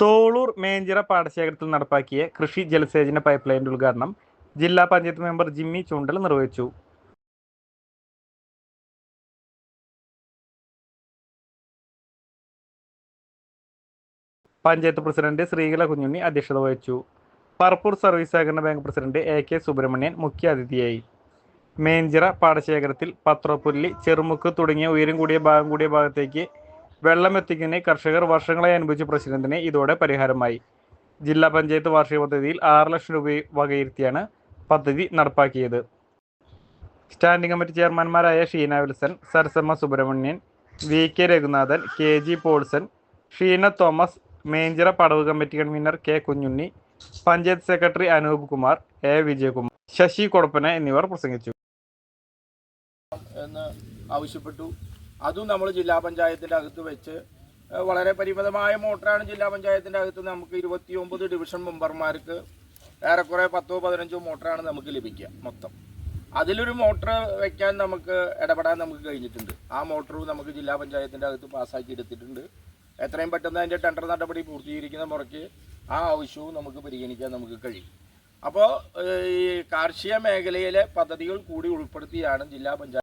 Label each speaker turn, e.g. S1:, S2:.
S1: തോളൂർ മേഞ്ചിറ പാടശേഖരത്തിൽ നടപ്പാക്കിയ കൃഷി ജലസേചന പൈപ്പ് ലൈനിന്റെ ഉദ്ഘാടനം ജില്ലാ പഞ്ചായത്ത് മെമ്പർ ജിമ്മി ചൂണ്ടൽ നിർവഹിച്ചു. പഞ്ചായത്ത് പ്രസിഡന്റ് ശ്രീകല കുഞ്ഞുണ്ണി അധ്യക്ഷത വഹിച്ചു. പറപ്പൂർ സർവീസ് സഹകരണ bank president A K Subramanian മുഖ്യാതിഥിയായി മേഞ്ചിറ പാടശേഖരത്തിൽ പത്രോപ്പുല്ലി ചെറുമുക്ക് തുടങ്ങിയ ഉയരം കൂടിയ ഭാഗം കൂടിയ ഭാഗത്തേക്ക് വെള്ളം എത്തിക്കുന്ന കർഷകർ വർഷങ്ങളായി അനുഭവിച്ച പ്രശ്നത്തിന് ഇതോടെ പരിഹാരമായി. ജില്ലാ പഞ്ചായത്ത് വാർഷിക പദ്ധതിയിൽ ആറ് ലക്ഷം രൂപ വകയിരുത്തിയാണ് പദ്ധതി നടപ്പാക്കിയത്. Standing committee ചെയർമാൻമാരായ Sheena Wilson Sarasamma Subramanian V K Raghunathan K G Paulson Sheena Thomas Menchira Padav committee convener K Kunjunni panchayat secretary Anoop Kumar A Vijayakumar Sasi Kodappana എന്നിവർ പ്രസംഗിച്ചു.
S2: എന്ന് ആവശ്യപ്പെട്ടു. അതും നമ്മൾ ജില്ലാ പഞ്ചായത്തിന്റെ അകത്ത് വെച്ച് വളരെ പരിമിതമായ മോട്ടറാണ് ജില്ലാ പഞ്ചായത്തിന്റെ അകത്ത് നമുക്ക് ഇരുപത്തി ഒമ്പത് ഡിവിഷൻ മെമ്പർമാർക്ക് ഏറെക്കുറെ പത്തോ പതിനഞ്ചോ മോട്ടറാണ് നമുക്ക് ലഭിക്കുക മൊത്തം. അതിലൊരു മോട്ടർ വയ്ക്കാൻ നമുക്ക് ഇടപെടാൻ നമുക്ക് കഴിഞ്ഞിട്ടുണ്ട്. ആ മോട്ടറും നമുക്ക് ജില്ലാ പഞ്ചായത്തിന്റെ അകത്ത് പാസ്സാക്കി എടുത്തിട്ടുണ്ട്. എത്രയും പെട്ടെന്ന് അതിന്റെ ടെൻഡർ നടപടി പൂർത്തീകരിക്കുന്ന മുറയ്ക്ക് ആ ആവശ്യവും നമുക്ക് പരിഗണിക്കാൻ നമുക്ക് കഴിയും. അപ്പോൾ ഈ കാർഷിക മേഖലയിലെ പദ്ധതികൾ കൂടി ഉൾപ്പെടുത്തിയാണ് ജില്ലാ പഞ്ചായത്ത്